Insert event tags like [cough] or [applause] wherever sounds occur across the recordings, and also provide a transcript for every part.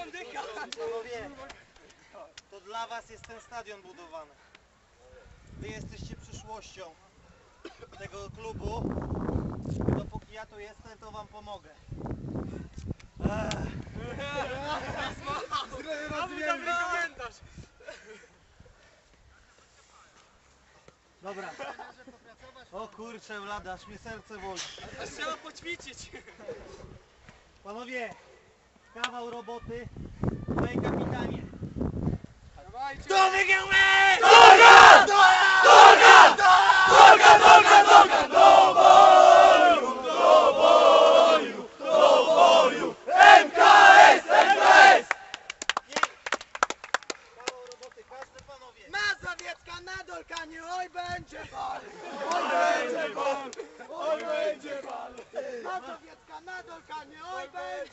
Panowie, to dla was jest ten stadion budowany. Wy jesteście przyszłością tego klubu. Dopóki ja tu jestem, to wam pomogę. Dobra. O kurczę, blada, aż mnie serce boli. Trzeba poćwiczyć. Panowie, kawał roboty. Panie kapitanie. Kto wygrał Kawał roboty, każdy panowie. Mazowiecka nadolka, nie oj będzie bal! Oj będzie bal! Oj będzie bal! Mazowiecka nadolka, nie oj będzie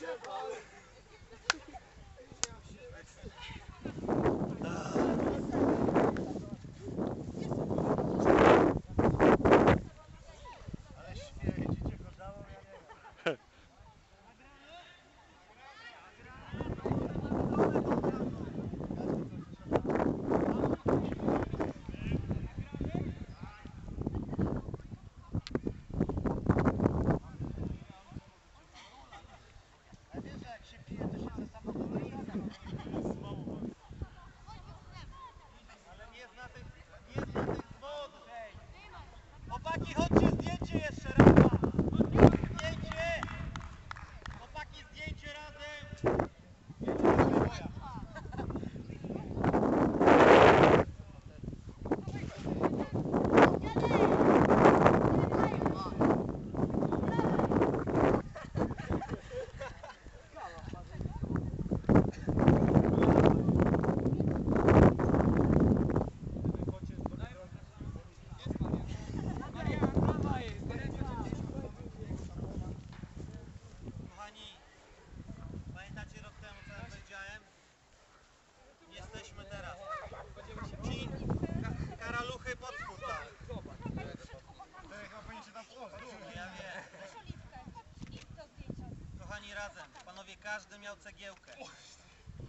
razem. Panowie, każdy miał cegiełkę.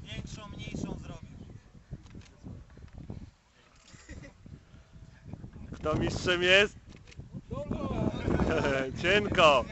Większą, mniejszą zrobił. Kto mistrzem jest? [laughs] Cienko.